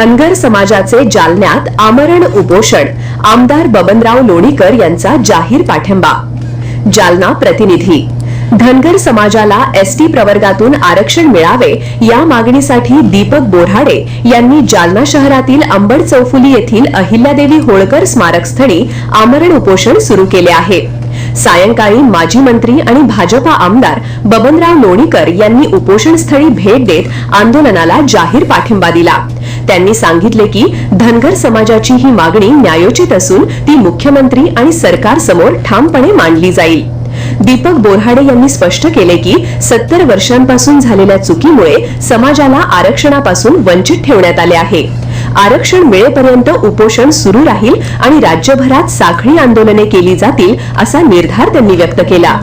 धनगर समाजाचे जालन्यात आमरण उपोषण. आमदार बबनराव लोणीकर यांचा जाहीर पाठिंबा. जालना प्रतिनिधी. धनगर समाजाला एसटी प्रवर्गातून आरक्षण मिळावे या मागणीसाठी दीपक बोराडे यांनी जालना शहरातील अंबड चौफुली येथील अहिल्यादेवी होळकर स्मारकस्थळी आमरण उपोषण सुरू केले आहे. सायंकाळी माजी मंत्री आणि भाजपा आमदार बबनराव लोणीकर यांनी उपोषणस्थळी भेट देत आंदोलनाला जाहीर पाठिंबा दिला. त्यांनी सांगितले की धनगर समाजाची ही मागणी न्यायोचित असून ती मुख्यमंत्री आणि सरकारसमोर ठामपणे मांडली जाईल. दीपक बोरहाडे यांनी स्पष्ट केले की सत्तर वर्षांपासून झालेल्या चुकीमुळे समाजाला आरक्षणापासून वंचित ठेवण्यात आले आहे. आरक्षण मिळेपर्यंत उपोषण सुरू राहील आणि राज्यभरात साखळी आंदोलने केली जातील असा निर्धार त्यांनी व्यक्त केला.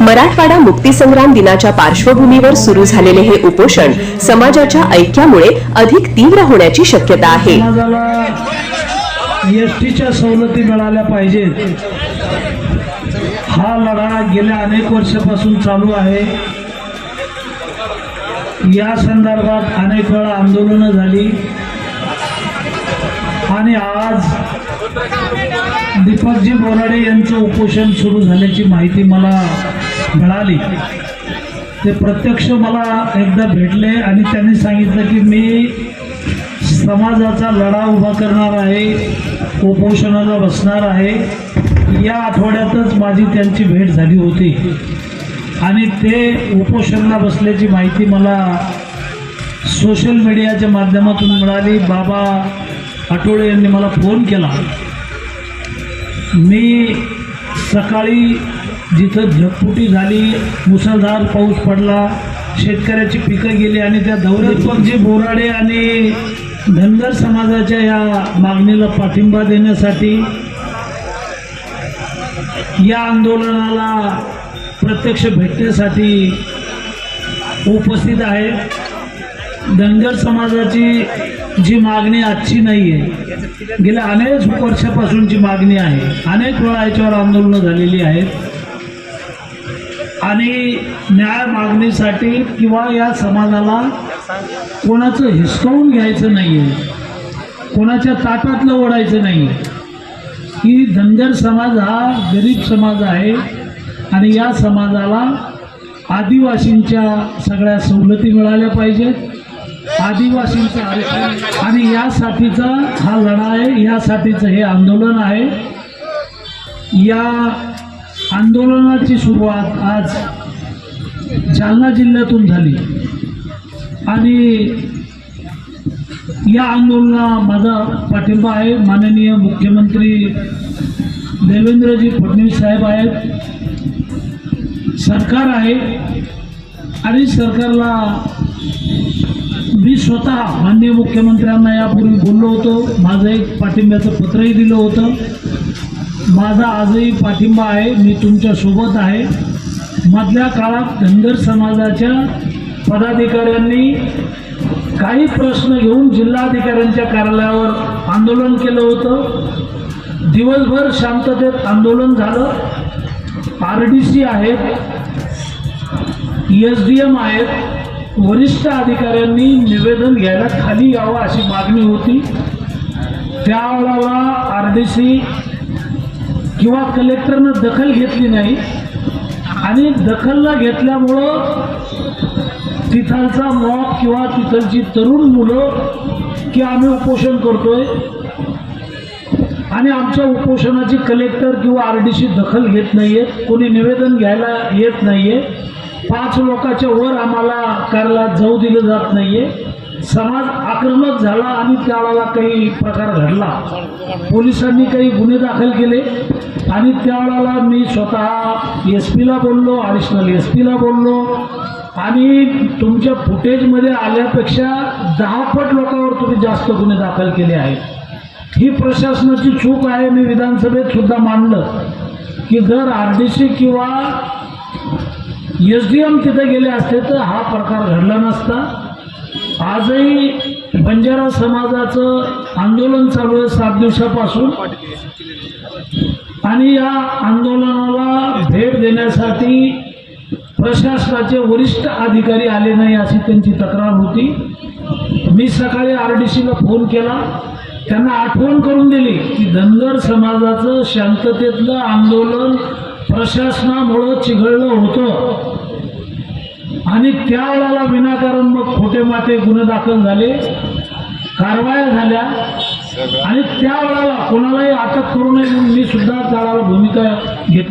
मराठवाडा मुक्तीसंग्राम दिनाच्या पार्श्वभूमीवर सुरू झालेले हे उपोषण समाजाच्या ऐक्यामुळे अधिक तीव्र होण्याची शक्यता आहे. एसटीच्या सवलती मिळाल्या पाहिजेत. हा लढा गेल्या अनेक वर्षापासून चालू आहे. या संदर्भात अनेक वेळा आंदोलनं झाली. आणि आज दीपकजी बोराडे यांचं उपोषण सुरू झाल्याची माहिती मला मिळाली. ते प्रत्यक्ष मला एकदा भेटले आणि त्यांनी सांगितलं की मी समाजाचा लढा उभा करणार आहे उपोषणाला बसणार आहे. या आठवड्यातच माझी त्यांची भेट झाली होती. आणि ते उपोषणाला बसल्याची माहिती मला सोशल मीडियाच्या माध्यमातून मिळाली. बाबा आठवडे यांनी मला फोन केला. मी सकाळी जिथं झगपुटी झाली मुसळधार पाऊस पडला शेतकऱ्याची पिकं गेली आणि त्या दौऱ्यात बोराडे आणि धनगर समाजाच्या या मागणीला पाठिंबा देण्यासाठी या आंदोलनाला प्रत्यक्ष भेटण्यासाठी उपस्थित आहे. धनगर समाजाची जी मागणी आजची नाही आहे गेल्या अनेक वर्षापासूनची मागणी आहे. अनेक वेळा याच्यावर आंदोलनं झालेली आहेत. आणि न्याय मागणीसाठी किंवा या समाजाला कोणाचं हिसकावून घ्यायचं नाही आहे कोणाच्या ताटातलं ओढायचं नाही की धनगर समाज हा गरीब समाज आहे आणि या समाजाला आदिवासींच्या सगळ्या सवलती मिळाल्या पाहिजेत. आदिवासींचं आरक्षण. आणि यासाठीचा हा लढा आहे यासाठीचं हे आंदोलन आहे. या आंदोलनाची सुरुवात आज जालना जिल्ह्यातून झाली. आणि या आंदोलना माझा पाठिंबा आहे. माननीय मुख्यमंत्री देवेंद्रजी फडणवीस साहेब आहेत. सरकार आहे. आणि सरकारला स्वतः माननीय मुख्यमंत्र्यांना यापूर्वी बोललो होतो. माझं एक पाठिंब्याचं पत्रही दिलं होतं. माझा आजही पाठिंबा आहे. मी तुमच्यासोबत आहे. मधल्या काळात धनगर समाजाच्या पदाधिकाऱ्यांनी काही प्रश्न घेऊन जिल्हाधिकाऱ्यांच्या कार्यालयावर आंदोलन केलं होतं. दिवसभर शांततेत आंदोलन झालं. आर डी सी आहेत एस डी एम आहेत वरिष्ठ अधिकाऱ्यांनी निवेदन घ्यायला खाली यावं अशी मागणी होती. त्यावेळेला आर डी सी किंवा कलेक्टरनं दखल घेतली नाही. आणि दखल न घेतल्यामुळं तिथलचा मॉब किंवा तिथलची तरुण मुलं की आम्ही उपोषण करतोय. आणि आमच्या उपोषणाची कलेक्टर किंवा आर डी सी दखल घेत नाही आहेत कोणी निवेदन घ्यायला येत नाही आहे पाच लोकांच्या वर आम्हाला कार्यालयात जाऊ दिलं जात नाही आहे समाज आक्रमक झाला आणि त्यावेळेला काही प्रकार घडला. पोलिसांनी काही गुन्हे दाखल केले आणि त्यावेळेला मी स्वतः एस पीला बोललो ॲडिशनल एस पीला बोललो. आणि तुमच्या फुटेजमध्ये आल्यापेक्षा दहा पट लोकांवर तुम्ही जास्त गुन्हे दाखल केले आहेत. ही प्रशासनाची चूक आहे. मी विधानसभेत सुद्धा मांडलं की जर आर किंवा एस डी एम तिथे गेले असते तर हा प्रकार घडला नसता. आजही बंजारा समाजाचं आंदोलन चालू आहे सात दिवसापासून. आणि या आंदोलनाला भेट देण्यासाठी प्रशासनाचे वरिष्ठ अधिकारी आले नाही अशी त्यांची तक्रार होती. मी सकाळी आर डी सीला फोन केला. त्यांना आठवण करून दिली की धनगर समाजाचं शांततेतलं आंदोलन प्रशासनामुळं चिघळलं होतं. आणि त्यावेळेला विनाकारण मग खोटे माते गुन्हे दाखल झाले कारवाया झाल्या. आणि त्यावेळेला कोणालाही अटक करू नये म्हणून मी सुद्धा त्यावेळेला भूमिका घेतली.